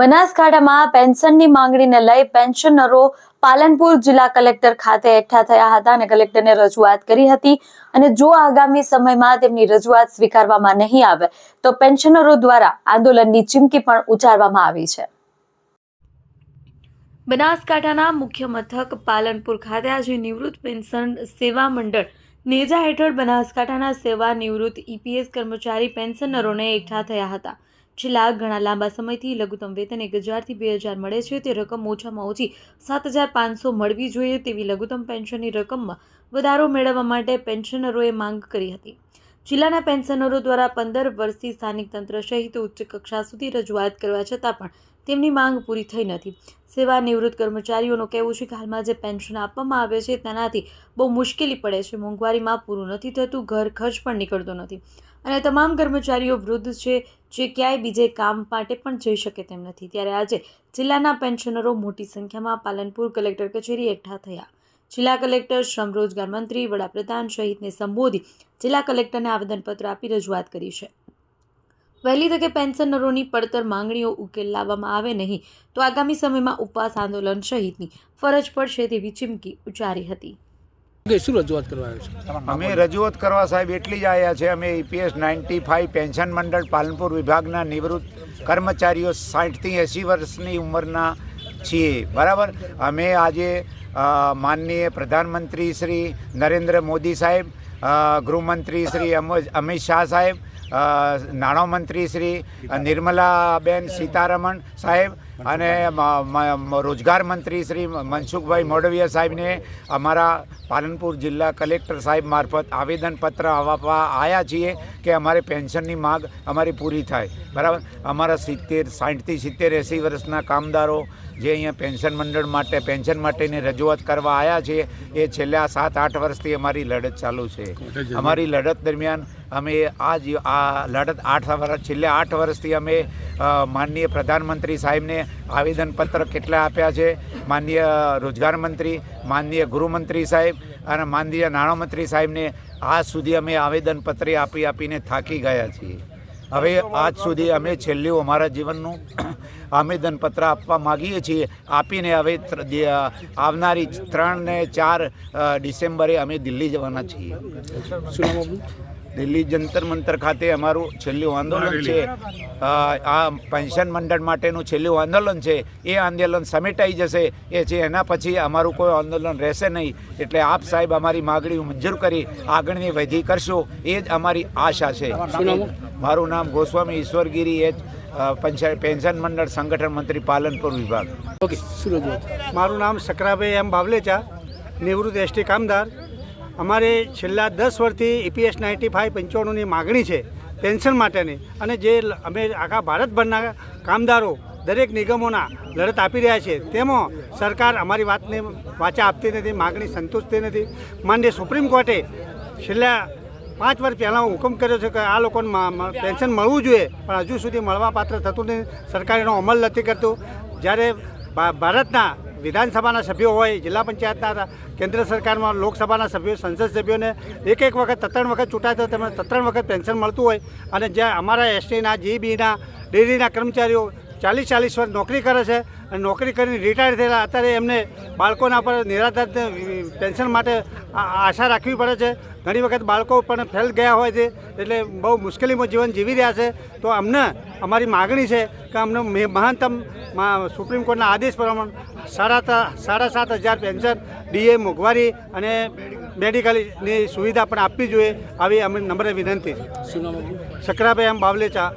બનાસકાંઠામાં પેન્શનની માંગણીને લઈ પેન્શનરો પાલનપુર જિલ્લા કલેક્ટર ખાતે એકઠા થયા હતા અને કલેક્ટરને રજૂઆત કરી હતી. અને જો આગામી સમયમાં તેમની રજૂઆત સ્વીકારવામાં નહીં આવે, તો પેન્શનરો દ્વારા આંદોલનની ચીમકી પણ ઉચ્ચારવામાં આવી છે. બનાસકાંઠાના મુખ્ય મથક પાલનપુર ખાતે આજે નિવૃત્ત પેન્શન સેવા મંડળ નેજા હેઠળ બનાસકાંઠાના સેવા નિવૃત્ત ઈપીએસ કર્મચારી પેન્શનરોને એકઠા થયા હતા. છેલ્લા ઘણા લાંબા સમયથી લઘુત્તમ વેતન એક હજારથી બે હજાર મળે છે. તે રકમ ઓછામાં ઓછી સાત હજાર પાંચસો મળવી જોઈએ તેવી લઘુત્તમ પેન્શનની રકમમાં વધારો મેળવવા માટે પેન્શનરોએ માંગ કરી હતી. જિલ્લાના પેન્શનરો દ્વારા પંદર વર્ષથી સ્થાનિક તંત્ર સહિત ઉચ્ચ કક્ષા સુધી રજૂઆત કરવા છતાં પણ તેમની માંગ પૂરી થઈ નથી. સેવા નિવૃત્ત કર્મચારીઓનું કહેવું છે કે હાલમાં જે પેન્શન આપવામાં આવે છે તેનાથી બહુ મુશ્કેલી પડે છે. મોંઘવારીમાં પૂરું નથી થતું, ઘર ખર્ચ પણ નીકળતો નથી. અને તમામ કર્મચારીઓ વૃદ્ધ છે, જે ક્યાંય બીજે કામ માટે પણ જઈ શકે તેમ નથી. ત્યારે આજે જિલ્લાના પેન્શનરો મોટી સંખ્યામાં પાલનપુર કલેક્ટર કચેરી એકઠા થયા. જિલ્લા કલેક્ટર, શ્રમ રોજગાર મંત્રી, વડાપ્રધાન સહિતને સંબોધી જિલ્લા કલેક્ટરને આવેદનપત્ર આપી રજૂઆત કરી છે. વહેલી તકે પેન્શનરોની પડતર માંગણીઓ ઉકેલ લાવવામાં આવે નહીં તો આગામી સમયમાં ઉપવાસ આંદોલન સહિતની ફરજ પડશે તેવી ચીમકી ઉચ્ચારી હતી. કે શું રજૂઆત કરવા આવ્યો છે? અમે રજૂઆત કરવા સાહેબ એટલી જ આવ્યા છે અમે ઈપીએસ નાઇન્ટી ફાઇવ પેન્શન મંડળ પાલનપુર વિભાગના નિવૃત્ત કર્મચારીઓ સાઠથી એંસી વર્ષની ઉંમરના છીએ બરાબર? અમે આજે માનનીય પ્રધાનમંત્રી શ્રી નરેન્દ્ર મોદી સાહેબ ગૃહમંત્રી શ્રી અમ- અમિત શાહ સાહેબ નાણામંત્રી શ્રી નિર્મલાબેન સીતારમણ સાહેબ અને રોજગાર મંત્રી શ્રી મનસુખભાઈ મોડવિયા સાહેબને અમારા પાલનપુર જિલ્લા કલેક્ટર સાહેબ મારફત આવેદનપત્ર આપવા આવ્યા છીએ કે અમારે પેન્શનની માગ અમારી પૂરી થાય. બરાબર? અમારા સિત્તેર સાઠથી સિત્તેર એંસી વર્ષના કામદારો જે અહીંયા પેન્શન મંડળ માટે પેન્શન માટેની રજૂઆત કરવા આવ્યા છીએ એ છેલ્લા સાત આઠ વર્ષથી અમારી લડત ચાલુ છે. અમારી લડત દરમિયાન અમે આ જ આ લડત આઠ વર્ષ, છેલ્લા આઠ વર્ષથી અમે માનનીય પ્રધાનમંત્રી સાહેબને આવેદનપત્ર કેટલા આપ્યા છે, માનનીય રોજગાર મંત્રી, માનનીય ગૃહમંત્રી સાહેબ અને માનનીય નાણામંત્રી સાહેબને આજ સુધી અમે આવેદનપત્ર આપી આપીને થાકી ગયા છીએ. હવે આજ સુધી અમે છેલ્લું અમારા જીવનનું આવેદનપત્ર આપવા માગીએ છીએ. આપીને હવે આવનારી ત્રણ ને ચાર ડિસેમ્બરે અમે દિલ્હી જવાના છીએ. શું દિલ્હી જંતર મંતર ખાતે અમારું છેલ્લું આંદોલન છે. આ પેન્શન મંડળ માટેનું છેલ્લું આંદોલન છે. એ આંદોલન સમેટાઈ જશે. એ છે એના પછી અમારું કોઈ આંદોલન રહેશે નહીં. એટલે આપ સાહેબ અમારી માગણી મંજૂર કરી આગળની વધી કરશો. એ જ અમારી આશા છે. મારું નામ ગોસ્વામી ઈશ્વરગીરી એ જ અ, પંચાયત પેન્શન મંડળ સંગઠન મંત્રી પાલનપુર વિભાગ. ઓકે સુરજ મારું નામ સકરાભાઈ એમ બાવલેચા નિવૃત્ત એસટી કામદાર. અમારે છેલ્લા દસ વર્ષથી ઈપીએસ નાઇન્ટી ફાઇવ પંચાણુંની માગણી છે પેન્શન માટેની. અને જે અમે આખા ભારતભરના કામદારો દરેક નિગમોના લડત આપી રહ્યા છે તેમાં સરકાર અમારી વાતને વાચા આપતી નથી માગણી સંતોષતી નથી. માન્ય સુપ્રીમ કોર્ટે છેલ્લા પાંચ વર્ષ પહેલાં હુકમ કર્યો છે કે આ લોકોને પેન્શન મળવું જોઈએ, પણ હજુ સુધી મળવા પાત્ર થતું નથી. સરકાર એનો અમલ નથી કરતું. જ્યારે ભારતના વિધાનસભાના સભ્યો હોય, જિલ્લા પંચાયતના કેન્દ્ર સરકારમાં લોકસભાના સભ્યો, સંસદ સભ્યોને એક એક વખત ત્રણ વખત ચૂંટાય તો તેમને ત્રણ વખત પેન્શન મળતું હોય. અને જ્યાં અમારા એસટીના જીબીના ડેરીના કર્મચારીઓ ચાલીસ ચાલીસ વર્ષ નોકરી કરે છે નોકરી કરીને રિટાયર થયેલા અત્યારે એમને બાળકોના પર નિરાધાર પેન્શન માટે આશા રાખવી પડે છે. ઘણી વખત બાળકો પણ ફેલ ગયા હોય છે એટલે બહુ મુશ્કેલીમાં જીવન જીવી રહ્યા છે. તો અમને અમારી માગણી છે કે અમને મહાનતમ સુપ્રીમ કોર્ટના આદેશ પ્રમાણે સાડા સાડા સાત હજાર પેન્શન ડીએ મોંઘવારી અને મેડિકલની સુવિધા પણ આપવી જોઈએ. આવી અમે નમ્ર વિનંતી છે. શું નામ આપનું? એમ બાવલેચા.